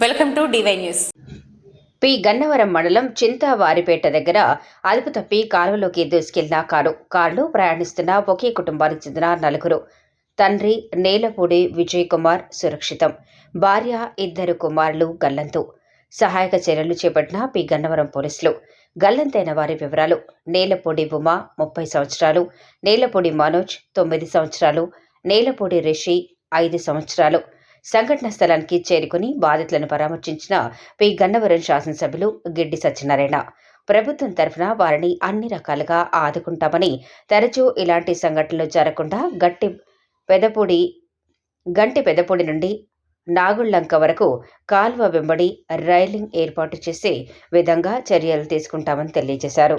Welcome to DY news. P. Gannavaram మండలం చింతవారిపేట దగ్గర అదుపు తప్పి కాలువలోకి దూసుకెళ్ళిన కారు కారులో ప్రయాణిస్తున్న ఒకే కుటుంబానికి చెందిన నలుగురు. తండ్రి నేలపూడి విజయ్ కుమార్ సురక్షితం. భార్య ఇద్దరు కుమారులు గల్లంతు. సహాయక చర్యలు చేపట్టిన పి. గన్నవరం పోలీసులు. గల్లంతైన వారి వివరాలు నేలపూడి ఉమా ముప్పై సంవత్సరాలు నేలపూడి మనోజ్ తొమ్మిది సంవత్సరాలు నేలపూడి రిషి ఐదు సంవత్సరాలు. సంఘటన స్థలానికి చేరుకుని బాధితులను పరామర్శించిన పి. గన్నవరం శాసనసభ్యులు గిడ్డి సత్యనారాయణ. ప్రభుత్వం తరఫున వారిని అన్ని రకాలుగా ఆదుకుంటామని తరచూ ఇలాంటి సంఘటనలు జరగకుండా గట్టి పెదపూడి గంటి పెదపూడి నుండి నాగుళ్ళంక వరకు కాల్వ వెంబడి రైలింగ్ ఏర్పాటు చేసే విధంగా చర్యలు తీసుకుంటామని తెలియజేశారు.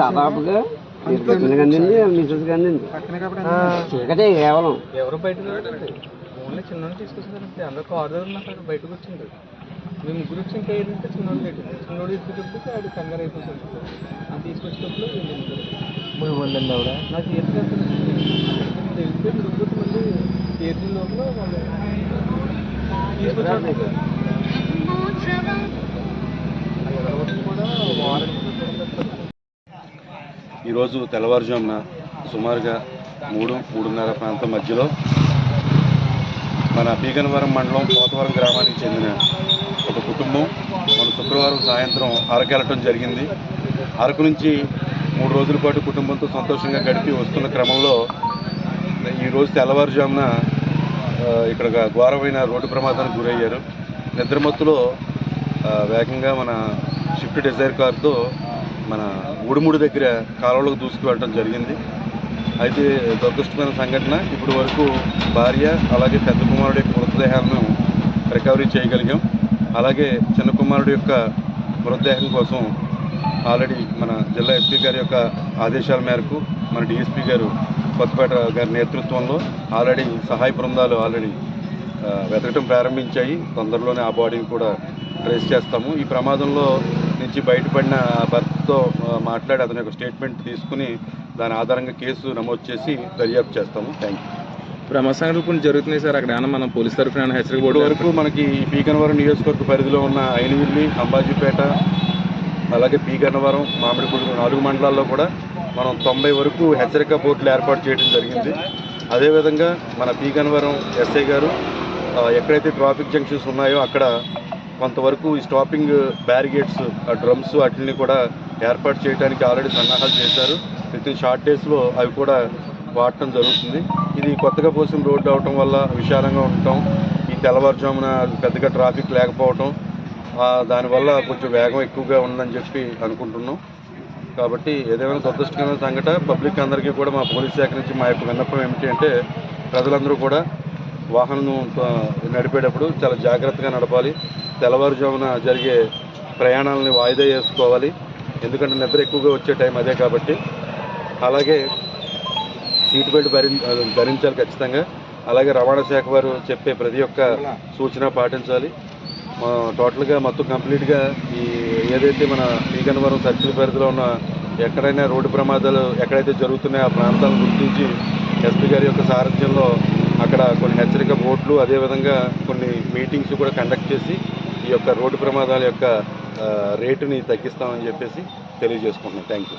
దాదాపుగా ఇద్దరికి అందింది మిసెస్ అందింది చీకటే కేవలం. ఎవరు బయటకు రావట్లేదు. ఓన్లీ చిన్న తీసుకొచ్చారంటే అందరూ కారు దగ్గర బయటకు వచ్చింది మేము వచ్చి ఇంకా ఏంటంటే చిన్నోడు లేటు చిన్నోడు ఎత్తుకెళ్ళి ఆడు కంగారు అయిపోతుంది అది ముగ్గురు. మూడు మంది అండి ఆవిడ? నాకు తీర్చి తెలిస్తే తిరుగుతూ మళ్ళీ తీర్చిన లోపల వాళ్ళు ఈరోజు తెల్లవారుజామున సుమారుగా మూడు మూడున్నర ప్రాంతం మధ్యలో మన పీగనవరం మండలం పోతవరం గ్రామానికి చెందిన ఒక కుటుంబం. మన శుక్రవారం సాయంత్రం అరకెళ్ళటం జరిగింది. అరకు నుంచి మూడు రోజుల పాటు కుటుంబంతో సంతోషంగా గడిపి వస్తున్న క్రమంలో ఈరోజు తెల్లవారుజామున ఇక్కడ ఘోరమైన రోడ్డు ప్రమాదానికి గురయ్యారు. నిద్రమత్తులో వేగంగా మన షిఫ్ట్ డిజైర్ కారుతో మన ఉడుముడి దగ్గర కాలువలకు దూసుకువెళ్ళడం జరిగింది. అయితే దురదృష్టమైన సంఘటన. ఇప్పటి వరకు భార్య అలాగే పెద్ద కుమారుడు యొక్క మృతదేహాలను రికవరీ చేయగలిగాం. అలాగే చిన్న కుమారుడు యొక్క మృతదేహం కోసం ఆల్రెడీ మన జిల్లా ఎస్పీ గారి యొక్క ఆదేశాల మేరకు మన డిఎస్పీ గారు కొత్తపేట గారి నేతృత్వంలో ఆల్రెడీ సహాయ బృందాలు ఆల్రెడీ వెతకటం ప్రారంభించాయి. తొందరలోనే ఆ బాడీని కూడా ట్రేస్ చేస్తాము. ఈ ప్రమాదంలో నుంచి బయటపడిన ఆ భర్తతో మాట్లాడి అతని యొక్క స్టేట్మెంట్ తీసుకుని దాని ఆధారంగా కేసు నమోదు చేసి దర్యాప్తు చేస్తాము. థ్యాంక్ యూ ప్రమాద సంఘటనలు కొన్ని జరుగుతున్నాయి సార్. అక్కడ ఏమన్నా మనం పోలీస్ తరఫున ఏమైనా హెచ్చరిక బోర్డు వరకు మనకి పీకన్నవరం నియోజకవర్గ పరిధిలో ఉన్న ఐనవిల్లి అంబాజీపేట అలాగే పీకన్నవరం మామిడిపూడి నాలుగు మండలాల్లో కూడా మనం తొంభై వరకు హెచ్చరిక బోర్డులు ఏర్పాటు చేయడం జరిగింది. అదేవిధంగా మన పీకనవరం ఎస్ఐ గారు ఎక్కడైతే ట్రాఫిక్ జంక్షన్స్ ఉన్నాయో అక్కడ కొంతవరకు ఈ స్టాపింగ్ బ్యారిగేట్స్ ఆ డ్రమ్స్ వాటిని కూడా ఏర్పాటు చేయడానికి ఆల్రెడీ సన్నాహాలు చేశారు. విత్ ఇన్ షార్ట్ డేస్లో అవి కూడా వాడటం జరుగుతుంది. ఇది కొత్తగా పోసిన రోడ్డు అవటం వల్ల విశాలంగా ఉండటం ఈ తెల్లవారుజామున పెద్దగా ట్రాఫిక్ లేకపోవటం దానివల్ల కొంచెం వేగం ఎక్కువగా ఉందని చెప్పి అనుకుంటున్నాం. కాబట్టి ఏదైనా దురదృష్టకరమైన సంఘటన పబ్లిక్ అందరికీ కూడా మా పోలీస్ శాఖ నుంచి మా యొక్క విన్నపం ఏమిటి అంటే ప్రజలందరూ కూడా వాహనం నడిపేటప్పుడు చాలా జాగ్రత్తగా నడపాలి. తెల్లవారుజామున జరిగే ప్రయాణాలని వాయిదా చేసుకోవాలి ఎందుకంటే నిద్ర ఎక్కువగా వచ్చే టైం అదే కాబట్టి. అలాగే సీట్ బెల్ట్ ధరించాలి ఖచ్చితంగా. అలాగే రవాణా శాఖ వారు చెప్పే ప్రతి ఒక్క సూచన పాటించాలి. టోటల్గా మొత్తం కంప్లీట్గా ఈ ఏదైతే మన శ్రీకన్నవరం సర్కిల్ పరిధిలో ఉన్న ఎక్కడైనా రోడ్డు ప్రమాదాలు ఎక్కడైతే జరుగుతున్నాయో ఆ ప్రాంతాలను గుర్తించి ఎస్పీ గారి యొక్క సారథ్యంలో అక్కడ కొన్ని హెచ్చరిక బోర్డులు అదేవిధంగా కొన్ని మీటింగ్స్ కూడా కండక్ట్ చేసి ఈ యొక్క రోడ్డు ప్రమాదాల యొక్క రేటుని తగ్గిస్తామని చెప్పేసి తెలియజేసుకుంటున్నాం. Thank you